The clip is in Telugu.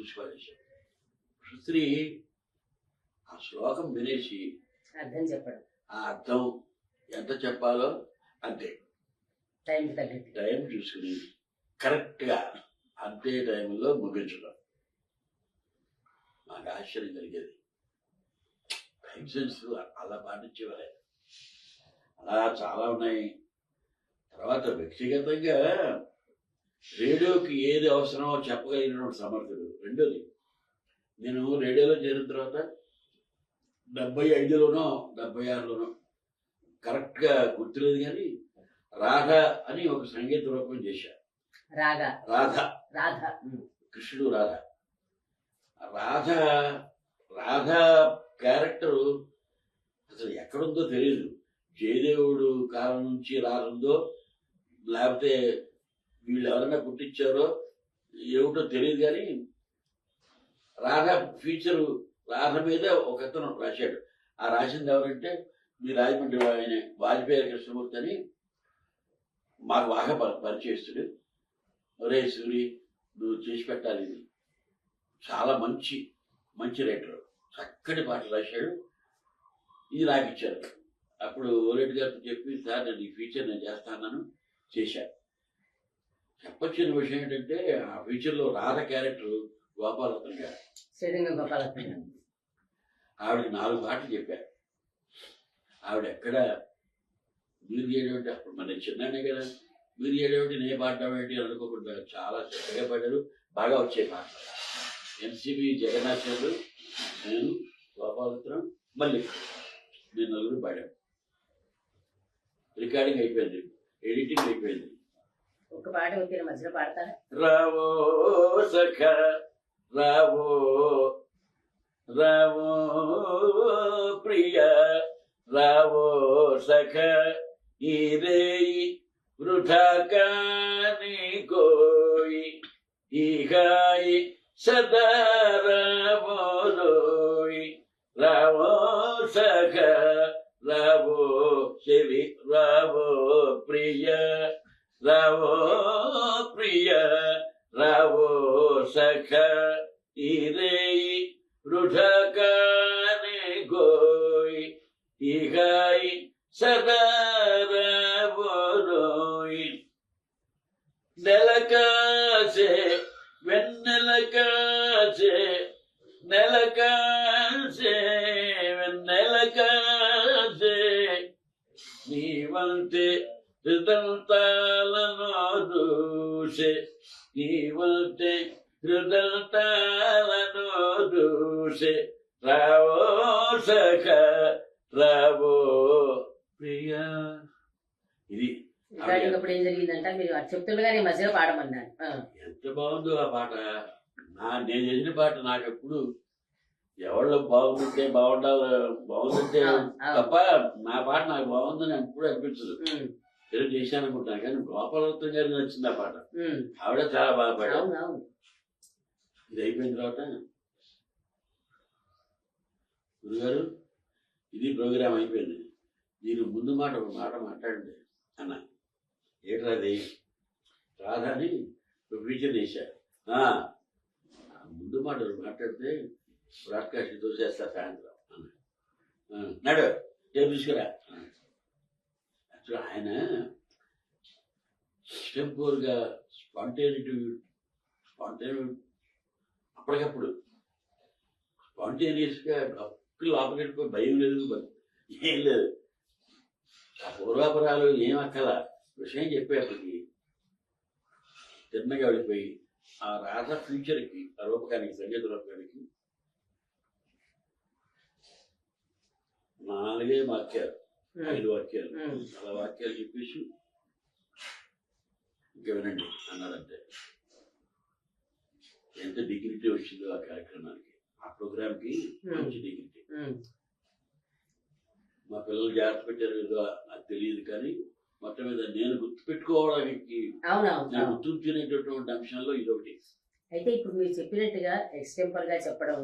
చూసి పడేశాడు సుశ్రీ ఆ శ్లోకం వినేసి అర్థం చెప్పడం. ఆ అర్థం ఎంత చెప్పాలో అంతే. టైం టైం చూసుకుని కరెక్ట్గా అంతే టైంలో ముగించడం. నాకు ఆశ్చర్యం కలిగేది. టైం సెన్స్ అలా పాటించేవారే. అలా చాలా ఉన్నాయి. తర్వాత వ్యక్తిగతంగా రేడియోకి ఏది అవసరమో చెప్పగలిగినటువంటి సమర్థుడు. రెండోది నేను రేడియోలో చేరిన తర్వాత డెబ్బై ఐదులోనో డెబ్బై ఆరులోనో కరెక్ట్గా గుర్తులేదు కానీ రాధ అని ఒక సంగీత రూపం రాగా రాధ. రాధ. ఉమ్. కృష్ణుడు రాధ. రాధ రాధ క్యారెక్టర్ అసలు ఎక్కడుందో తెలియదు జయదేవుడు కాలం నుంచి రానుందో లేకపోతే వీళ్ళు ఎవరైనా పుట్టించారో ఏమిటో తెలియదు కానీ రాధ ఫీచరు రాధ మీద ఒక అతను రాశాడు. ఆ రాసింది ఎవరంటే మీ రాజమండ్రి ఆయన వాజ్పేయి కృష్ణమూర్తి అని మాకు బాగా పరిచయస్తుడు. రే సూరి నువ్వు చేసి పెట్టాలి ఇది. చాలా మంచి మంచి రైటర్ చక్కటి పాటలు రాశాడు. ఇది నాకు ఇచ్చారు. అప్పుడు ఓరెడ్డి గారితో చెప్పి సార్ నేను ఈ ఫీచర్ నేను చేస్తాను చేశాను చెప్పొచ్చిన విషయం ఏంటంటే ఆ ఫీచర్లో రాధ క్యారెక్టర్ గోపాలరత్న గారు. శ్రీరంగ గోపాలకృష్ణ ఆవిడకి నాలుగు పాటలు చెప్పారు. ఆవిడ ఎక్కడ మీరు చేయడం అప్పుడు మన చిన్ననే కదా. మీరు చేయడం నేను పాడడం ఏంటి అని అనుకోకుండా చాలా చక్కగా పాడారు. బాగా వచ్చే పాటలు. ఎన్సిబి జగన్నాథ్ నేను గోపాలపురం మళ్ళీ నేను నలుగురు పాడాను రికార్డింగ్ అయిపోయింది. ఎడిటింగ్ అయిపోయింది. ఒక పాట వచ్చి మధ్యలో పాడతారా రావో సఖ రావో రావో ప్రియ రావో సఖ ఈ రేయి వృథా కాని కోయి ఈ హాయి సదా sakane goy igai sabara boroi nelakase vennelakase nelakase vennelakase nivante siddhantalanodu se nivante హృదంతాలను దూషే రావో సఖ రావో ప్రియా. ఇది అప్పుడు ఏం జరిగిందంట మీరు చెప్తుండగానే మధ్యలో పాడమన్నాను. ఎంత బాగుందో ఆ పాట. నా నేను చేసిన పాట నాకు ఎప్పుడు ఎవరిలో బాగుంటే బాగుండాలి బాగుందంటే. తప్ప నా పాట నాకు బాగుందని ఎప్పుడు అనిపించదు. ఏదో చేశాను అనుకుంటాను కానీ గోపాలవృత్తం గారికి నచ్చింది ఆ పాట. ఆవిడ చాలా అవును. ఇది అయిపోయిన తర్వాత గురుగారు ఇది ప్రోగ్రామ్ అయిపోయింది. దీని ముందు మాట ఒక మాట మాట్లాడండి అన్న. ఏట్రాది రాధాని ఫ్యూచర్ ఫీచర్ చేశారు ముందు మాట మాట్లాడితే మాట్లాడితే బ్రాడ్కాస్ట్ తోసేస్తా సాయంత్రం అన్న. నడు రేపు తీసుకురా? యాక్చువల్ ఆయన స్టెంపోర్గా స్పాంటేనిటీ స్పాంటేనిటీ అప్పటికప్పుడు. స్పాంటేనియస్గా గప్పు లోపలికి భయం లేదు ఏం లేదు. ఆ పూర్వాపరాలు ఏం అక్కల? విషయం చెప్పేప్పటికి తిన్నగా వెళ్ళిపోయి ఆ రాధ ఫ్యూచర్కి ఆ రూపకానికి సంగీత రూపకానికి నాలుగే వాక్యాలు ఐదు వాక్యాలు. అలా వాక్యాలు చెప్పేసి ఇంకా వినండి అన్నారంటే ఎంత డిగ్నిటీ వచ్చిందో ఆ కార్యక్రమానికి ఆ ప్రోగ్రామ్కి మంచి డిగ్నిటీ ఉమ్. మా పిల్లలు జాగ్రత్త పెట్టారు ఏదో నాకు తెలియదు కానీ మొత్తం మీద నేను గుర్తుపెట్టుకోవడానికి అవునవును నేను. గుర్తుంచుకునేటటువంటి అంశాల్లో ఇదొకటి అయితే ఇప్పుడు మీరు చెప్పినట్టుగా ఎక్స్టెంపర్గా చెప్పడం